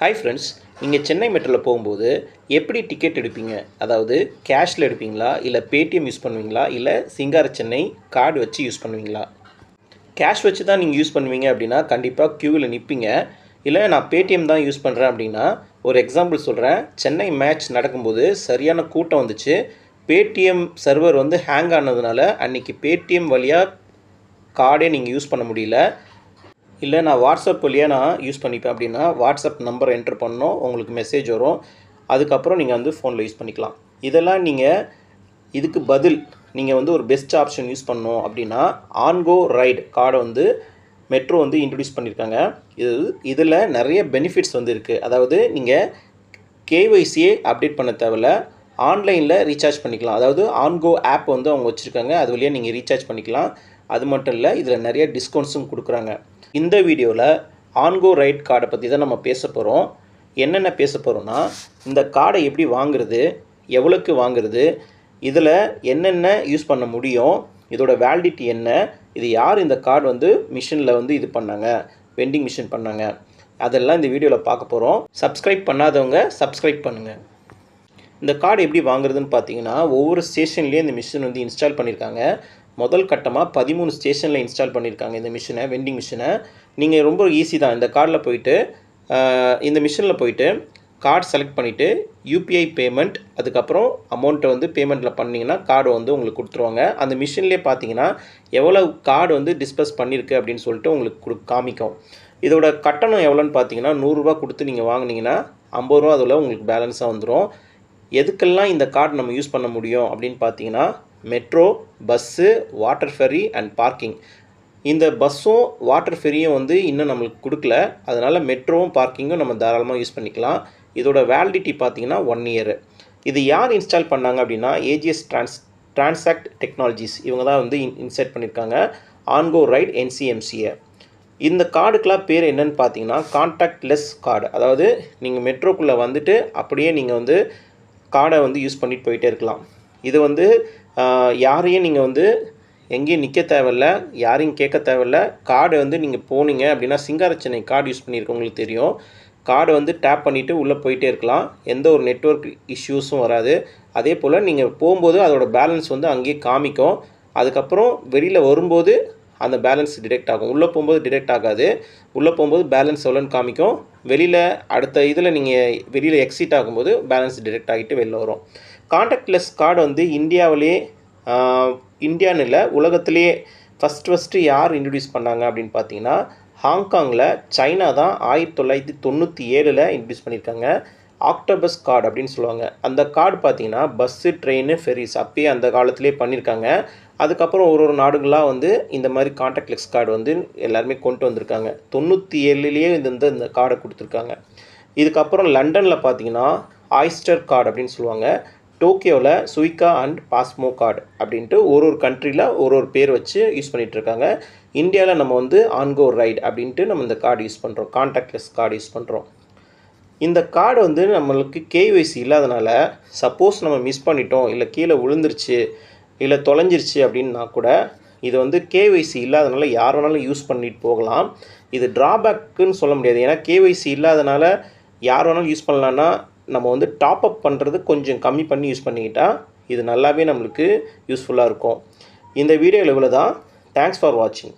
Hi friends நீங்கள் சென்னை மெட்ரோவில் போகும்போது எப்படி டிக்கெட் எடுப்பீங்க? அதாவது கேஷில் எடுப்பீங்களா? இல்லை பேடிஎம் யூஸ் பண்ணுவீங்களா? இல்லை சிங்கார சென்னை கார்டு வச்சு யூஸ் பண்ணுவீங்களா? கேஷ் வச்சு தான் நீங்கள் யூஸ் பண்ணுவீங்க அப்படின்னா கண்டிப்பாக க்யூவில் நிற்பீங்க இல்லை நான் பேடிஎம் தான் யூஸ் பண்ணுறேன் அப்படின்னா ஒரு எக்ஸாம்பிள் சொல்கிறேன் சென்னை மேட்ச் நடக்கும்போது சரியான கூட்டம் வந்துச்சு. பேடிஎம் சர்வர் வந்து ஹேங் ஆனதுனால அன்றைக்கி பேடிஎம் வழியாக கார்டே நீங்கள் யூஸ் பண்ண முடியல. இல்லை நான் வாட்ஸ்அப் வழியாக நான் யூஸ் பண்ணிப்பேன் அப்படின்னா வாட்ஸ்அப் நம்பர் என்டர் பண்ணோம் உங்களுக்கு மெசேஜ் வரும். அதுக்கப்புறம் நீங்கள் வந்து ஃபோனில் யூஸ் பண்ணிக்கலாம். இதெல்லாம் நீங்கள் இதுக்கு பதில் நீங்கள் வந்து ஒரு பெஸ்ட் ஆப்ஷன் யூஸ் பண்ணோம் அப்படின்னா ஆன்கோ ரைடு கார்டை வந்து மெட்ரோ வந்து இன்ட்ரடியூஸ் பண்ணியிருக்காங்க இது இதில் நிறைய பெனிஃபிட்ஸ் வந்து இருக்குது அதாவது நீங்கள் கேஒய்சியை அப்டேட் பண்ண தேவையில்ல. ஆன்லைனில் ரீசார்ஜ் பண்ணிக்கலாம். அதாவது ஆன்கோ ஆப் வந்து அவங்க வச்சுருக்காங்க. அது வழியாக நீங்கள் ரீசார்ஜ் பண்ணிக்கலாம். அது மட்டும் இல்லை இதில் நிறைய டிஸ்கவுண்ட்ஸும் கொடுக்குறாங்க. இந்த வீடியோவில் ஆன்கோ ரைட் கார்டை பற்றி தான் நம்ம பேச போகிறோம் என்னென்ன பேச போகிறோம்னா இந்த கார்டை எப்படி வாங்குறது எவ்வளோக்கு வாங்குறது இதில் என்னென்ன யூஸ் பண்ண முடியும் இதோட வேலிடிட்டி என்ன இது யார் இந்த கார்டு வந்து மிஷினில் வந்து இது பண்ணாங்க வெண்டிங் மிஷின் பண்ணாங்க அதெல்லாம் இந்த வீடியோவில் பார்க்க போகிறோம் சப்ஸ்கிரைப் பண்ணாதவங்க சப்ஸ்கிரைப் பண்ணுங்கள் இந்த கார்டு எப்படி வாங்குறதுன்னு பார்த்தீங்கன்னா ஒவ்வொரு ஸ்டேஷன்லேயும் இந்த மிஷின் வந்து இன்ஸ்டால் பண்ணியிருக்காங்க முதல் கட்டமாக பதிமூணு ஸ்டேஷனில் இன்ஸ்டால் பண்ணியிருக்காங்க இந்த மிஷினை வெண்டிங் மிஷினை. நீங்கள் ரொம்ப ஈஸி தான். இந்த கார்டில் போயிட்டு இந்த மிஷினில் போயிட்டு கார்டு செலக்ட் பண்ணிவிட்டு யூபிஐ பேமெண்ட் அதுக்கப்புறம் அமௌண்ட்டை வந்து பேமெண்ட்டில் பண்ணிங்கன்னா கார்டு வந்து உங்களுக்கு கொடுத்துருவாங்க. அந்த மிஷின்லேயே பார்த்தீங்கன்னா எவ்வளோ கார்டு வந்து டிஸ்பஸ் பண்ணியிருக்கு அப்படின்னு சொல்லிட்டு உங்களுக்கு கொடு காமிக்கும். இதோட கட்டணம் எவ்வளோன்னு பார்த்தீங்கன்னா நூறுரூவா கொடுத்து நீங்கள் வாங்கினீங்கன்னா ஐம்பது ரூபா அதில் உங்களுக்கு பேலன்ஸாக வந்துடும் எதுக்கெல்லாம் இந்த கார்டு நம்ம யூஸ் பண்ண முடியும் அப்படின்னு பார்த்தீங்கன்னா metro bus water ferry and parking இந்த பஸ்ஸும் வாட்டர் ஃபெரியும் வந்து இன்னும் நம்மளுக்கு கொடுக்கல. அதனால் மெட்ரோவும் பார்க்கிங்கும் நம்ம தாராளமாக யூஸ் பண்ணிக்கலாம். இதோட வேலிடிட்டி பார்த்தீங்கன்னா ஒன் இயரு இது யார் இன்ஸ்டால் பண்ணாங்க அப்படின்னா ஏஜிஎஸ் ட்ரான்ஸ் டிரான்சாக்ட் டெக்னாலஜிஸ் இவங்க தான் வந்து இன்சைட் பண்ணியிருக்காங்க. ஆன்கோ ரைட் என்சிஎம்சியை இந்த கார்டுக்கெலாம் பேர் என்னன்னு பார்த்தீங்கன்னா கான்டாக்ட்லெஸ் கார்டு அதாவது நீங்கள் மெட்ரோக்குள்ளே வந்துட்டு அப்படியே நீங்கள் வந்து கார்டை வந்து யூஸ் பண்ணிட்டு போயிட்டே இருக்கலாம். இது வந்து யாரையும் நீங்கள் வந்து எங்கேயும் நிற்க தேவையில்ல யாரையும் கேட்க தேவையில்ல. கார்டு வந்து நீங்கள் போனீங்க அப்படின்னா சிங்கார சென்னை கார்டு யூஸ் பண்ணியிருக்கவங்களுக்கு தெரியும். கார்டை வந்து டேப் பண்ணிவிட்டு உள்ளே போயிட்டே இருக்கலாம். எந்த ஒரு நெட்வொர்க் இஷ்யூஸும் வராது. அதே போல் நீங்கள் போகும்போது அதோட பேலன்ஸ் வந்து அங்கேயே காமிக்கும். அதுக்கப்புறம் வெளியில் வரும்போது அந்த பேலன்ஸ் டிடெக்ட் ஆகும். உள்ளே போகும்போது டிடெக்ட் ஆகாது. உள்ளே போகும்போது பேலன்ஸ் எவ்வளோன்னு காமிக்கும். வெளியில் அடுத்த இதில் நீங்கள் வெளியில் எக்ஸிட் ஆகும்போது பேலன்ஸ் டிடெக்ட் ஆகிட்டு வெளில வரும். காண்டாக்ட்லெஸ் கார்டு வந்து இந்தியாவிலே இந்தியான்னு இல்லை உலகத்திலேயே ஃபஸ்ட் ஃபஸ்ட்டு யார் இன்ட்ரடியூஸ் பண்ணாங்க அப்படின்னு பார்த்தீங்கன்னா ஹாங்காங்கில் சைனா தான் ஆயிரத்தி தொள்ளாயிரத்தி தொண்ணூற்றி ஏழில் இன்ட்ரடியூஸ் பண்ணியிருக்காங்க ஆக்டோபஸ் கார்டு அப்படின்னு சொல்லுவாங்க. அந்த கார்டு பார்த்தீங்கன்னா பஸ்ஸு ட்ரெயின் ஃபெரிஸ் அப்பயே அந்த காலத்திலே பண்ணியிருக்காங்க அதுக்கப்புறம் ஒரு ஒரு நாடுகளாக வந்து இந்த மாதிரி கான்டாக்ட்லெஸ் கார்டு வந்து எல்லாருமே கொண்டு வந்திருக்காங்க. தொண்ணூற்றி ஏழுலேயே இந்த இந்த இந்த கார்டை கொடுத்துருக்காங்க. இதுக்கப்புறம் லண்டனில் பார்த்தீங்கன்னா ஆயிஸ்டர் கார்டு அப்படின்னு சொல்லுவாங்க. டோக்கியோவில் சுயிகா அண்ட் பாஸ்மோ கார்டு அப்படின்ட்டு ஒரு ஒரு கண்ட்ரியில் ஒரு ஒரு பேர் வச்சு யூஸ் பண்ணிகிட்டு இருக்காங்க இந்தியாவில் நம்ம வந்து ஆன்கோ ரைட் அப்படின்ட்டு நம்ம இந்த கார்டு யூஸ் பண்ணுறோம் கான்டாக்ட்லெஸ் கார்டு யூஸ் பண்ணுறோம் இந்த கார்டு வந்து நம்மளுக்கு கேஒய்சி இல்லாதனால சப்போஸ் நம்ம மிஸ் பண்ணிட்டோம் இல்லை கீழே விழுந்துருச்சு இல்லை தொலைஞ்சிருச்சு அப்படின்னா கூட இது வந்து கேஒய்சி இல்லாதனால யார் வேணாலும் யூஸ் பண்ணிட்டு போகலாம். இது ட்ராபேக்குன்னு சொல்ல முடியாது. ஏன்னா கேஒய்சி இல்லாதனால யார் வேணாலும் யூஸ் பண்ணலான்னா நம்ம வந்து டாப் அப் பண்ணுறது கொஞ்சம் கம்மி பண்ணி யூஸ் பண்ணிக்கிட்டால் இது நல்லாவே நம்மளுக்கு யூஸ்ஃபுல்லாக இருக்கும். இந்த வீடியோவில் இவ்வளோ தான் தேங்க்ஸ் ஃபார் வாட்சிங்